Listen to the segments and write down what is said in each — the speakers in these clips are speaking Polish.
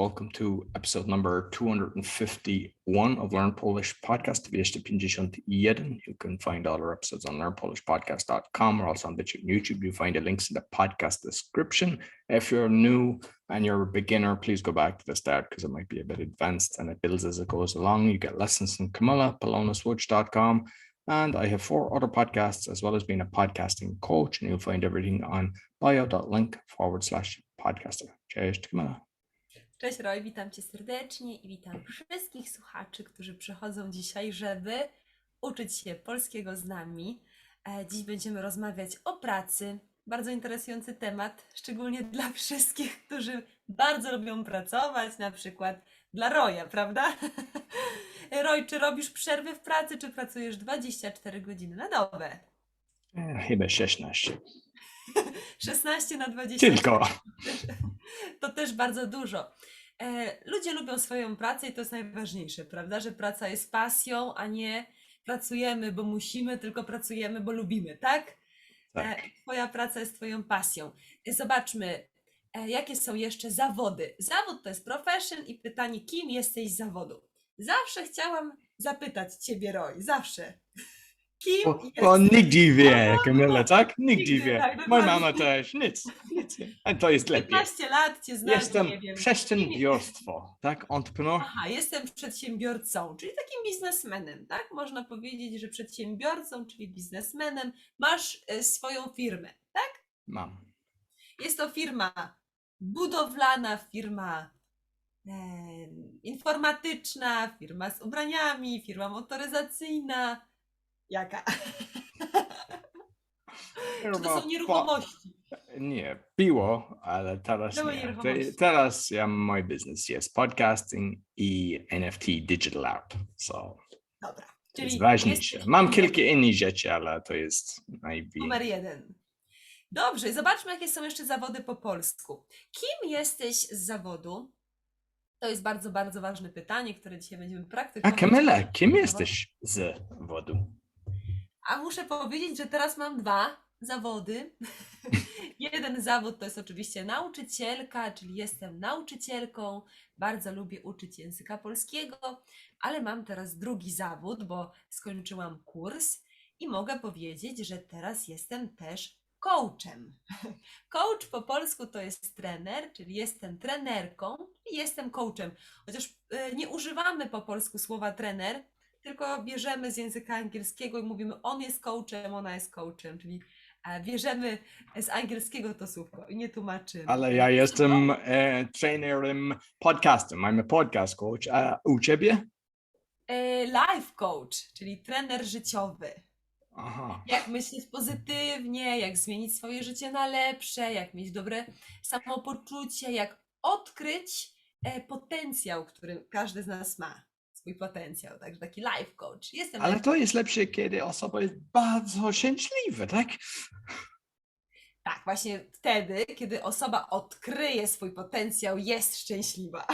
Welcome to episode number 251 of Learn Polish Podcast, 251. You can find all our episodes on learnpolishpodcast.com. We're also on and YouTube. You'll find the links in the podcast description. If you're new and you're a beginner, please go back to the start because it might be a bit advanced and it builds as it goes along. You get lessons from Camilla, polonaswitch.com. And I have four other podcasts as well as being a podcasting coach. And you'll find everything on bio.link forward slash podcaster. Cześć, Camilla. Cześć Roy, witam Cię serdecznie i witam wszystkich słuchaczy, którzy przychodzą dzisiaj, żeby uczyć się polskiego z nami. E, Dziś będziemy rozmawiać o pracy. Bardzo interesujący temat, szczególnie dla wszystkich, którzy bardzo lubią pracować, na przykład dla Roya, prawda? Roy, czy robisz przerwy w pracy, czy pracujesz 24 godziny na dobę? E, Chyba 16. 16 na 20. Tylko. To też bardzo dużo. E, Ludzie lubią swoją pracę i to jest najważniejsze, prawda? Że praca jest pasją, a nie pracujemy, bo musimy, tylko pracujemy, bo lubimy, tak? Tak. E, Twoja praca jest Twoją pasją. E, Zobaczmy, jakie są jeszcze zawody. Zawód to jest profession i pytanie, kim jesteś z zawodu? Zawsze chciałam zapytać Ciebie, Roy, zawsze. Kim Bo, jesteś? bo nigdy wie, Kamila, tak? Nigdy Nigdy, wie. tak, Moja dokładnie. mama też, nic, nic. A to jest lepiej. 15 lat Cię znam, Jestem nie wiem. przedsiębiorstwo, tak? Entrepreneur. Aha, jestem przedsiębiorcą, czyli takim biznesmenem, tak? Można powiedzieć, że przedsiębiorcą, czyli biznesmenem, masz e, swoją firmę, tak? Mam. Jest to firma budowlana, firma e, informatyczna, firma z ubraniami, firma motoryzacyjna. Jaka? Czy to są nieruchomości? Nie, piło, ale teraz Były nie. nieruchomości. Teraz ja mój biznes, jest podcasting i NFT digital art. So, Dobra. to jest ważniejsze. jesteś Mam kilka innych rzeczy, ale to jest Numer najwięcej. jeden. Dobrze, zobaczmy, jakie są jeszcze zawody po polsku. Kim jesteś z zawodu? To jest bardzo, bardzo ważne pytanie, które dzisiaj będziemy A praktykować. Kamila, kim jesteś z wodu? A muszę powiedzieć, że teraz mam dwa zawody. Jeden zawód to jest oczywiście nauczycielka, czyli jestem nauczycielką. Bardzo lubię uczyć języka polskiego, ale mam teraz drugi zawód, bo skończyłam kurs i mogę powiedzieć, że teraz jestem też coachem. Coach po polsku to jest trener, czyli jestem trenerką i jestem coachem. Chociaż e, nie używamy po polsku słowa trener, tylko bierzemy z języka angielskiego i mówimy on jest coachem, ona jest coachem, czyli e, bierzemy z angielskiego to słówko i nie tłumaczymy. Ale ja jestem e, trenerem podcastem. I'm a podcast coach. A u ciebie? E, Life coach, czyli trener życiowy. Aha. Jak myśleć pozytywnie, jak zmienić swoje życie na lepsze, jak mieć dobre samopoczucie, jak odkryć e, potencjał, który każdy z nas ma. Swój potencjał, także taki life coach. Jestem Ale life to jest lepsze, kiedy osoba jest bardzo szczęśliwa, tak? Tak, właśnie wtedy, kiedy osoba odkryje swój potencjał, jest szczęśliwa.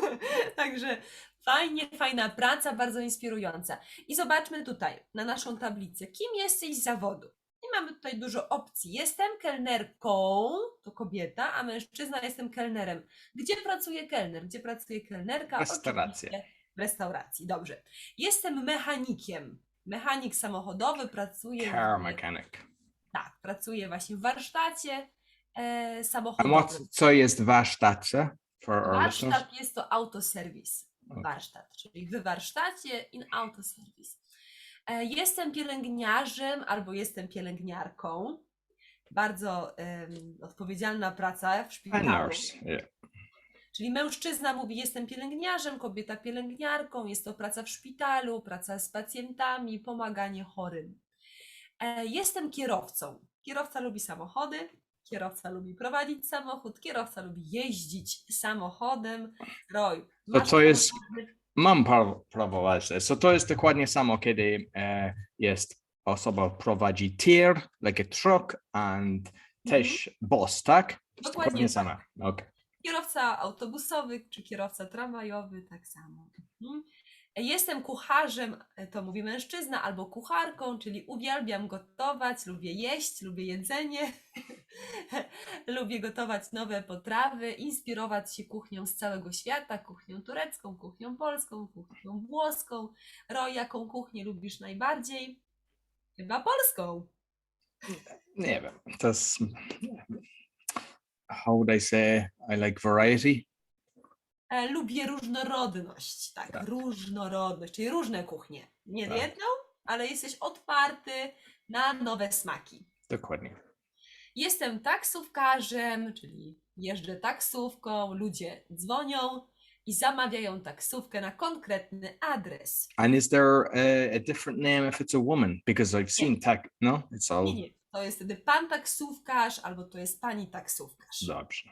Także fajnie, fajna praca, bardzo inspirująca. I zobaczmy tutaj na naszą tablicę, kim jesteś z zawodu. I mamy tutaj dużo opcji. Jestem kelnerką, to kobieta, a mężczyzna jestem kelnerem. Gdzie pracuje kelner? Gdzie pracuje kelnerka? Restauracja. Oczywiście W restauracji, dobrze. Jestem mechanikiem. Mechanik samochodowy pracuje Car mechanic. tak, pracuję właśnie w warsztacie e, A samochodowym. what, co jest warsztacie? Warsztat jest to autoserwis. Warsztat, czyli w warsztacie in autoserwis. E, Jestem pielęgniarzem albo jestem pielęgniarką. Bardzo odpowiedzialna praca w A szpitalu. nurse, yeah. Czyli mężczyzna mówi: Jestem pielęgniarzem, kobieta pielęgniarką. Jest to praca w szpitalu, praca z pacjentami, pomaganie chorym. E, Jestem kierowcą. Kierowca lubi samochody, kierowca lubi prowadzić samochód, kierowca lubi jeździć samochodem. Roy, To co jest-? Mam prawo, prawo jazdy. So to jest dokładnie samo, kiedy e, jest osoba prowadzi tir, like a truck, and też bus, tak? Jest Mhm. Dokładnie tak. samo. Okay. Kierowca autobusowy czy kierowca tramwajowy, tak samo. Mhm. Jestem kucharzem, e, to mówi mężczyzna, albo kucharką, czyli uwielbiam gotować, lubię jeść, lubię jedzenie, lubię gotować nowe potrawy, inspirować się kuchnią z całego świata, kuchnią turecką, kuchnią polską, kuchnią włoską. Roy, jaką kuchnię lubisz najbardziej? Chyba polską. Nie wiem, to jest, how would I say, I like variety. E, lubię różnorodność, tak, Tak. różnorodność, czyli różne kuchnie. Nie Tak. jedną, ale jesteś otwarty na nowe smaki. Dokładnie. Jestem taksówkarzem, czyli jeżdżę taksówką, ludzie dzwonią i zamawiają taksówkę na konkretny adres. And is there a, a different name if it's a woman? Because I've seen tag, no, it's all Nie, nie, to jest wtedy pan taksówkarz albo to jest pani taksówkarz. dobrze.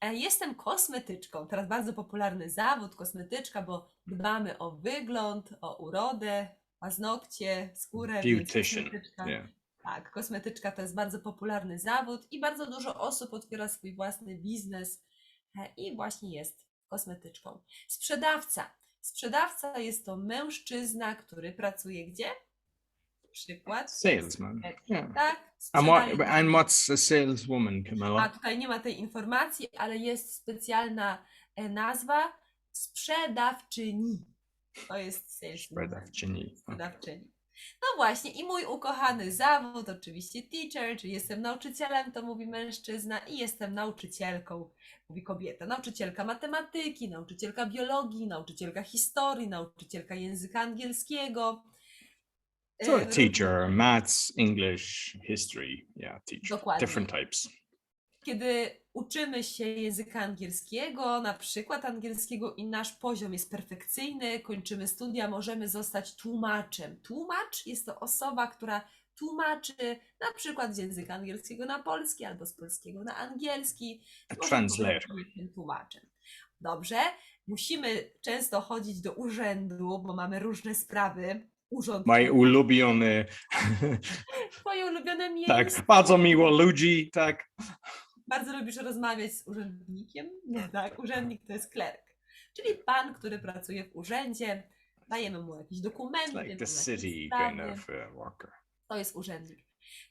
E, Jestem kosmetyczką, teraz bardzo popularny zawód kosmetyczka, bo dbamy o wygląd, o urodę, paznokcie, skórę. Beautician, kosmetyczka- Yeah. Tak, kosmetyczka to jest bardzo popularny zawód i bardzo dużo osób otwiera swój własny biznes e, i właśnie jest kosmetyczką. Sprzedawca. Sprzedawca jest to mężczyzna, który pracuje gdzie? Przykład. Salesman. Yeah. Tak. And what sprzedaje- and what's a saleswoman, A Camilla? tutaj nie ma tej informacji, ale jest specjalna e, nazwa sprzedawczyni. To jest saleswoman. Sprzedawczyni. sprzedawczyni. No właśnie, i mój ukochany zawód, oczywiście teacher, czyli jestem nauczycielem, to mówi mężczyzna, i jestem nauczycielką, mówi kobieta. Nauczycielka matematyki, nauczycielka biologii, nauczycielka historii, nauczycielka języka angielskiego. So a teacher, maths, English, history. Yeah, teacher. Dokładnie. Different types. kiedy uczymy się języka angielskiego, na przykład angielskiego i nasz poziom jest perfekcyjny, kończymy studia, możemy zostać tłumaczem. Tłumacz jest to osoba, która tłumaczy na przykład z języka angielskiego na polski albo z polskiego na angielski. A translator. tłumaczem. Dobrze, musimy często chodzić do urzędu, bo mamy różne sprawy. Urząd, My ulubiony, twoje ulubione miejsce. tak, bardzo miło ludzi, tak. Bardzo lubisz rozmawiać z urzędnikiem? Nie, tak. Urzędnik to jest klerk. Czyli pan, który pracuje w urzędzie, dajemy mu jakieś dokumenty. like the city kind of uh, worker. To jest urzędnik.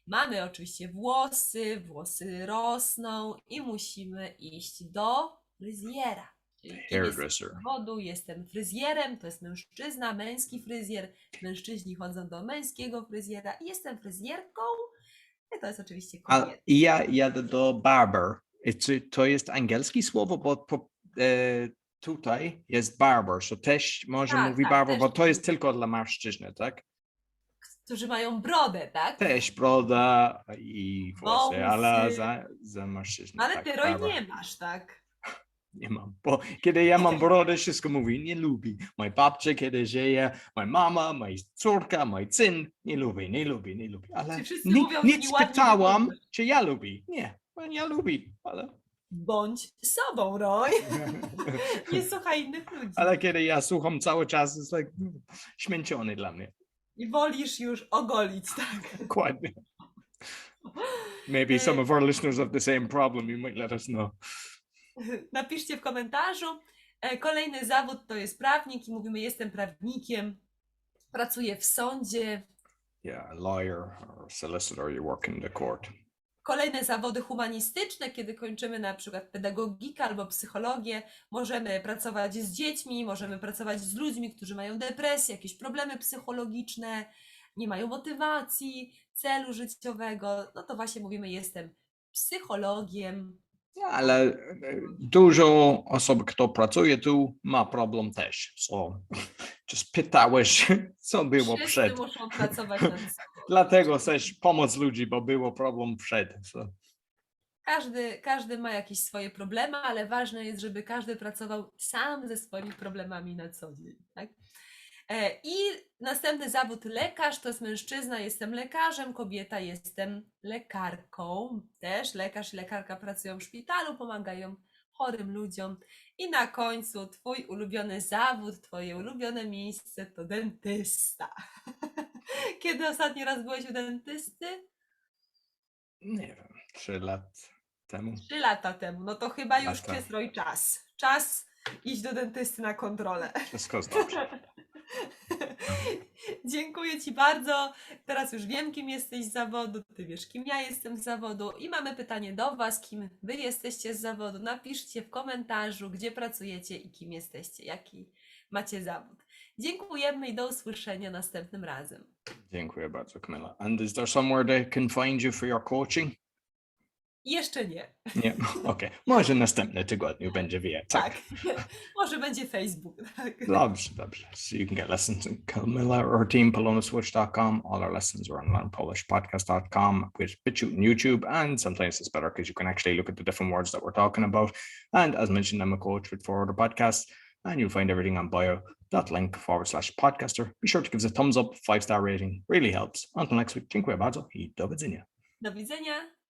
Mamy oczywiście włosy, włosy rosną i musimy iść do fryzjera. Jest Hairdresser. z zawodu, jestem fryzjerem, to jest mężczyzna, męski fryzjer. Mężczyźni chodzą do męskiego fryzjera i jestem fryzjerką. I to jest oczywiście A kobieta. ja jadę do barber. Czy to jest angielskie słowo, bo po, e, tutaj jest barber, so też może Tak, mówi tak, barber, też bo to jest tylko dla mężczyzny, tak? Którzy mają brodę, tak? Też broda i włosy, ale za, za mężczyznę. Ale tak, ty barber. nie masz, tak? Nie mam, bo kiedy ja mam brodę, wszystko mówi, nie lubi. Moja babcia, kiedy żyje, moja mama, moja córka, mój syn, nie lubi, nie lubi, nie lubi. Ale ni- mówią, nic nieładnie pytałam, czy ja lubi. Nie, ja lubi, ale, Bądź sobą, Roy. Nie słuchaj innych ludzi. ale kiedy ja słucham cały czas, jest like, mm, śmięciony dla mnie. I wolisz już ogolić, tak? Dokładnie. Maybe some of our listeners have the same problem, you might let us know. Napiszcie w komentarzu. E, Kolejny zawód to jest prawnik i mówimy, jestem prawnikiem, pracuję w sądzie. Yeah, lawyer or solicitor, you work in the court. Kolejne zawody humanistyczne, kiedy kończymy na przykład pedagogikę albo psychologię, możemy pracować z dziećmi, możemy pracować z ludźmi, którzy mają depresję, jakieś problemy psychologiczne, nie mają motywacji, celu życiowego. No to właśnie mówimy, jestem psychologiem. Ale e, dużo osób, kto pracuje tu, ma problem też. So, just pytałeś, co było Wszyscy przed. muszą pracować nad sobą. Dlatego chcesz pomóc ludzi, bo było problem przed. So, Każdy, każdy ma jakieś swoje problemy, ale ważne jest, żeby każdy pracował sam ze swoimi problemami na co dzień. Tak? E, I następny zawód lekarz to jest mężczyzna, jestem lekarzem, kobieta, jestem lekarką. Też lekarz i lekarka pracują w szpitalu, pomagają chorym ludziom. I na końcu twój ulubiony zawód, twoje ulubione miejsce to dentysta. Kiedy ostatni raz byłeś u dentysty? nie wiem, trzy lat temu. Trzy lata temu, no to chyba już Lata. jest Roy czas. Czas iść do dentysty na kontrolę. Wszystko dobrze. Dziękuję Ci bardzo. Teraz już wiem, kim jesteś z zawodu, Ty wiesz, kim ja jestem z zawodu i mamy pytanie do Was, kim Wy jesteście z zawodu. Napiszcie w komentarzu, gdzie pracujecie i kim jesteście, jaki macie zawód. Dziękujemy i do usłyszenia następnym razem. Dziękuję bardzo, Camilla. And is there somewhere they can find you for your coaching? Jeszcze nie. Nie, okej. Może następny tygodniu będzie wie. Tak. Tak. Może będzie Facebook. Tak. Dobrze, dobrze. So you can get lessons in Camilla or team, polonaswitch.com. All our lessons are on learnpolishpodcast.com with BitChute and YouTube. And sometimes it's better because you can actually look at the different words that we're talking about. And as mentioned, I'm a coach with four other podcasts. And you'll find everything on bio.link forward slash podcaster. Be sure to give us a thumbs up, five star rating. Really helps. Until next week, dziękuję bardzo i do widzenia. Do widzenia.